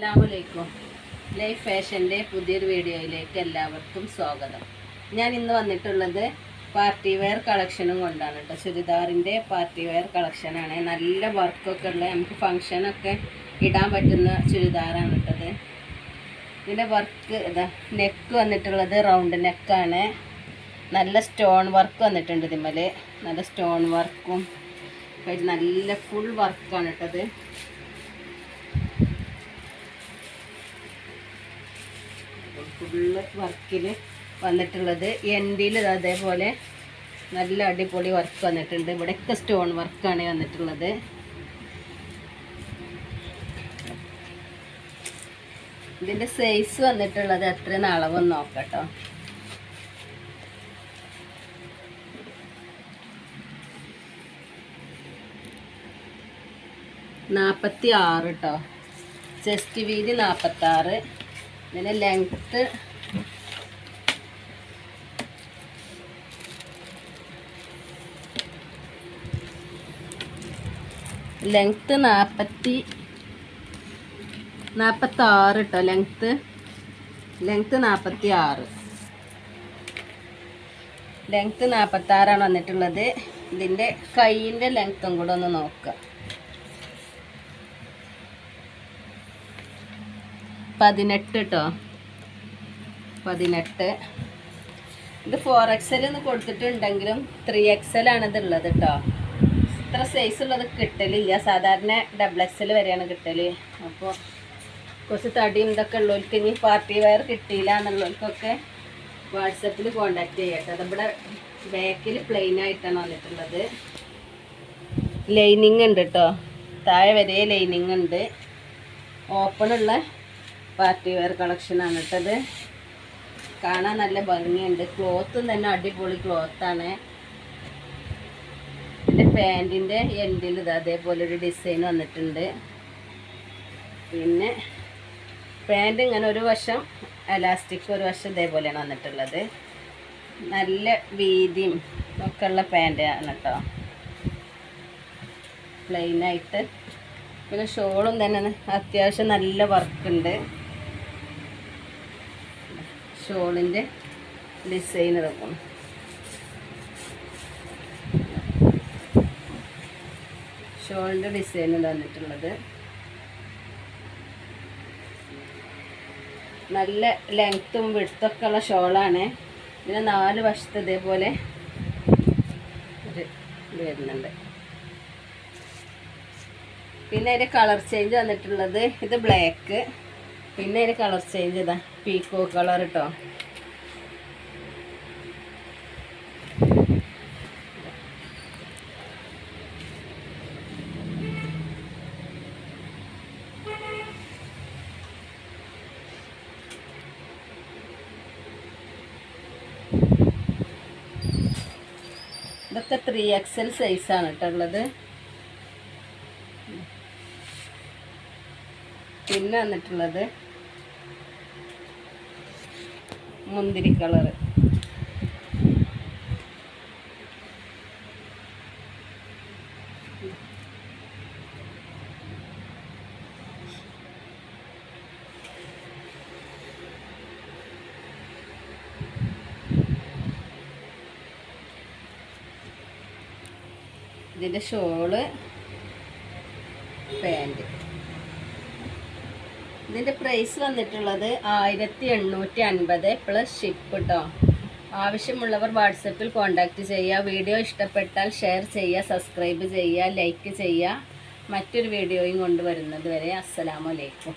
അസ്സലാമലൈക്കും. ലൈഫ് ഫാഷന്റെ പുതിയൊരു വീഡിയോയിലേക്ക് എല്ലാവർക്കും സ്വാഗതം. ഞാൻ ഇന്ന് വന്നിട്ടുള്ളത് പാർട്ടി വെയർ കളക്ഷനും കൊണ്ടാണ് കേട്ടോ. ചുരിദാറിന്റെ പാർട്ടി വെയർ കളക്ഷനാണ്. നല്ല വർക്കൊക്കെ ഉള്ള നമുക്ക് ഫങ്ഷനൊക്കെ ഇടാൻ പറ്റുന്ന ചുരിദാറാണ് കേട്ടത് ഇതിന്റെ വർക്ക് ഇതാ നെക്ക് വന്നിട്ടുള്ളത് റൗണ്ട് നെക്കാണ് നല്ല സ്റ്റോൺ വർക്ക് വന്നിട്ടുണ്ട് ഇതിമ്മൽ നല്ല സ്റ്റോൺ വർക്കും നല്ല ഫുൾ വർക്കാണ് കേട്ടത് ഫുള്ള് വർക്കിൽ വന്നിട്ടുള്ളത്. എൻഡിൽ അതേപോലെ നല്ല അടിപൊളി വർക്ക് വന്നിട്ടുണ്ട്. ഇവിടെയൊക്കെ സ്റ്റോൺ വർക്കാണ് വന്നിട്ടുള്ളത്. ഇതിന്റെ സൈസ് വന്നിട്ടുള്ളത് എത്ര അളവെന്ന് നോക്കട്ടോ. നാൽപ്പത്തി ആറ് കേട്ടോ ചെസ്റ്റ് വീതി നാൽപ്പത്താറ് ഇതിന്റെ ലെങ്ത്ത് ലെങ്ത്ത് നാൽപ്പത്തി നാൽപ്പത്താറ് കേട്ടോ ലെങ്ത്ത് ലെങ്ത്ത് നാൽപ്പത്തി ആറ് ലെങ്ത്ത് നാൽപ്പത്താറാണ് വന്നിട്ടുള്ളത് ഇതിന്റെ കൈയിന്റെ ലെങ്ത്തും കൂടെ ഒന്ന് നോക്കുക പതിനെട്ട് കേട്ടോ പതിനെട്ട്. ഇത് ഫോർ എക്സൽ എന്ന് കൊടുത്തിട്ടുണ്ടെങ്കിലും ത്രീ എക്സൽ ആണ് ഇത് ഉള്ളത് കേട്ടോ ഇത്ര സൈസ് ഉള്ളത് കിട്ടലില്ല. സാധാരണ ഡബിൾ എക്സൽ വരെയാണ് കിട്ടൽ അപ്പോൾ കുറച്ച് തടിയും ഇതൊക്കെ ഉള്ളവർക്ക് ഇനി പാർട്ടി വെയർ കിട്ടിയില്ല എന്നുള്ളവർക്കൊക്കെ വാട്സപ്പിൽ കോണ്ടാക്ട് ചെയ്യട്ടെ അതിവിടെ ബാക്കിൽ പ്ലെയിൻ ആയിട്ടാണ് വന്നിട്ടുള്ളത്. ലൈനിങ് ഉണ്ട് കേട്ടോ താഴെ വരെ ലൈനിങ് ഉണ്ട്. ഓപ്പണുള്ള പാർട്ടി വെയർ കളക്ഷനാണ് ഇട്ടത് കാണാൻ നല്ല ഭംഗിയുണ്ട്. ക്ലോത്തും തന്നെ അടിപൊളി ക്ലോത്താണ്. പിന്നെ പാന്റിന്റെ എൻഡിൽ ഇത് അതേപോലെ ഒരു ഡിസൈൻ വന്നിട്ടുണ്ട്. പിന്നെ പാന്റ് ഇങ്ങനെ ഒരു വശം എലാസ്റ്റിക് ഒരു വശം ഇതേപോലെയാണ് വന്നിട്ടുള്ളത്. നല്ല വീതിയും ഒക്കെ ഉള്ള പാന്റാണ് കേട്ടോ. പ്ലെയിനായിട്ട് പിന്നെ ഷോളും തന്നെ അത്യാവശ്യം നല്ല വർക്കുണ്ട് ഷോളിന്റെ ഡിസൈൻ ഇതൊക്കെ ഷോളിന്റെ ഡിസൈൻ തന്നിട്ടുള്ളത് നല്ല ലെങ്ത്തും വിടുത്തൊക്കെ ഉള്ള ഷോളാണ്. പിന്നെ നാല് വശത്ത് ഇതേപോലെ വരുന്നുണ്ട്. പിന്നെ അതിന്റെ കളർ ചേഞ്ച് വന്നിട്ടുള്ളത് ഇത് ബ്ലാക്ക് പിന്നെ അതിന്റെ കളർ ചേഞ്ച് ചെയ്താ. പീക്കോ കളർ കേട്ടോ ഇതൊക്കെ ത്രീ എക്സൽ സൈസാണ് കേട്ടോ ഉള്ളത്. പിന്നെ വന്നിട്ടുള്ളത് മുന്തിരി കളറ് ഇതിന്റെ ഷോൾ പാന്റ് ഇതിന്റെ പ്രൈസ് വന്നിട്ടുള്ളത് ആയിരത്തി എണ്ണൂറ്റി അൻപത് പ്ലസ് ഷിപ്പ് കേട്ടോ ആവശ്യമുള്ളവർ വാട്സപ്പിൽ കോൺടാക്റ്റ് ചെയ്യുക. വീഡിയോ ഇഷ്ടപ്പെട്ടാൽ ഷെയർ ചെയ്യുക സബ്സ്ക്രൈബ് ചെയ്യുക ലൈക്ക് ചെയ്യുക. മറ്റൊരു വീഡിയോയും കൊണ്ടുവരുന്നത് വരെ അസ്സലാമലൈക്കും